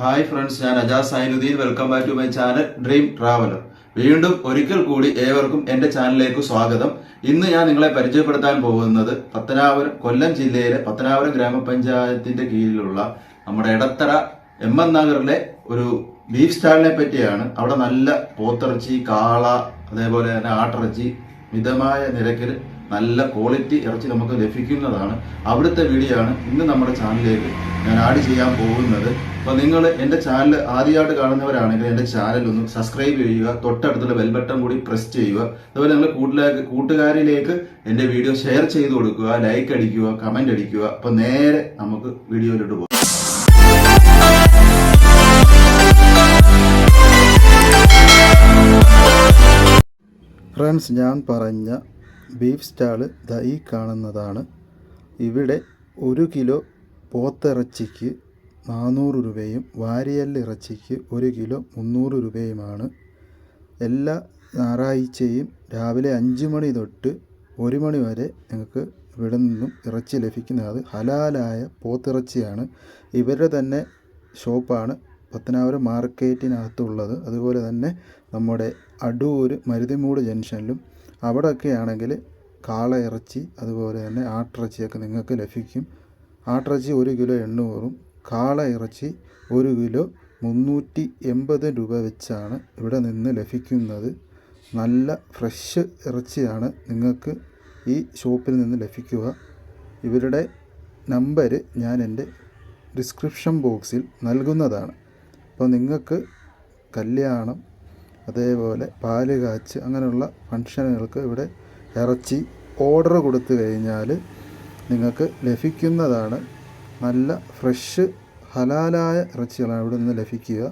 Hi friends ഞാൻ Ajaz Zainudheen. Welcome back to my channel dream traveller വീണ്ടും ഒരിക്കൽ കൂടി ഏവർക്കും എന്റെ ചാനലിലേക്ക് സ്വാഗതം. ഇന്ന് ഞാൻ നിങ്ങളെ പരിചയപ്പെടുത്താൻ പോകുന്നത് പത്തനാപുരം കൊല്ലം ജില്ലയിലെ പത്തനാപുരം ഗ്രാമപഞ്ചായത്തിന്റെ കീഴിലുള്ള നമ്മുടെ എടത്തറ എം എൻ നഗറിലെ ഒരു ബീഫ് സ്റ്റാളിനെ പറ്റിയാണ്. അവിടെ നല്ല പോത്തിറച്ചി കാള അതേപോലെ തന്നെ ആട്ടിറച്ചി മിതമായ നിരക്കിൽ നല്ല ക്വാളിറ്റി ഇറച്ചി നമുക്ക് ലഭിക്കുന്നതാണ്. അവിടുത്തെ വീഡിയോ ആണ് ഇന്ന് നമ്മുടെ ചാനലിലേക്ക് ഞാൻ ആഡ് ചെയ്യാൻ പോകുന്നത്. അപ്പോൾ നിങ്ങൾ എന്റെ ചാനൽ ആദ്യമായിട്ട് കാണുന്നവരാണെങ്കിൽ എന്റെ ചാനൽ ഒന്ന് സബ്സ്ക്രൈബ് ചെയ്യുക. തൊട്ടടുത്തുള്ള ബെൽ ബട്ടൺ കൂടി പ്രസ് ചെയ്യുക. അതുപോലെ നിങ്ങൾ കൂട്ടിലേക്ക് കൂട്ടുകാരിലേക്ക് എന്റെ വീഡിയോ ഷെയർ ചെയ്ത് കൊടുക്കുക ലൈക്ക് അടിക്കുക കമന്റ് അടിക്കുക. അപ്പോൾ നേരെ നമുക്ക് വീഡിയോയിലോട്ട് പോകാം. ഫ്രണ്ട്സ് ഞാൻ പറഞ്ഞ ബീഫ് സ്റ്റാൾ ദാ കാണുന്നതാണ്. ഇവിടെ ഒരു കിലോ പോത്തിറച്ചിക്ക് നാനൂറ് രൂപയും വാരിയല്ലിറച്ചിക്ക് ഒരു കിലോ മുന്നൂറ് രൂപയുമാണ്. എല്ലാ ഞായറാഴ്ചയും രാവിലെ അഞ്ച് മണി തൊട്ട് ഒരു മണി വരെ ഞങ്ങൾക്ക് ഇവിടെ നിന്നും ഇറച്ചി ലഭിക്കുന്നത്. ഹലാലായ പോത്തിറച്ചിയാണ്. ഇവരുടെ തന്നെ ഷോപ്പാണ് പത്തനാപുരം മാർക്കറ്റിനകത്തുള്ളത്. അതുപോലെ തന്നെ നമ്മുടെ അടൂർ മരുതിമൂട് ജംഗ്ഷനിലും അവിടെയൊക്കെ ആണെങ്കിൽ കാള ഇറച്ചി അതുപോലെ തന്നെ ആട്ടിറച്ചിയൊക്കെ നിങ്ങൾക്ക് ലഭിക്കും. ആട്ടിറച്ചി ഒരു കിലോ എണ്ണൂറും കാള ഇറച്ചി ഒരു കിലോ മുന്നൂറ്റി എൺപത് രൂപ വെച്ചാണ് ഇവിടെ നിന്ന് ലഭിക്കുന്നത്. നല്ല ഫ്രഷ് ഇറച്ചിയാണ് നിങ്ങൾക്ക് ഈ ഷോപ്പിൽ നിന്ന് ലഭിക്കുക. ഇവരുടെ നമ്പർ ഞാൻ എന്റെ ഡിസ്ക്രിപ്ഷൻ ബോക്സിൽ നൽകുന്നതാണ്. അപ്പോൾ നിങ്ങൾക്ക് കല്യാണം അതേപോലെ പാൽ കാച്ച് അങ്ങനെയുള്ള ഫങ്ഷനുകൾക്ക് ഇവിടെ ഇറച്ചി ഓർഡർ കൊടുത്തു കഴിഞ്ഞാൽ നിങ്ങൾക്ക് ലഭിക്കുന്നതാണ് നല്ല ഫ്രഷ് ഹലാലായ ഇറച്ചികളാണ് ഇവിടെ നിന്ന് ലഭിക്കുക.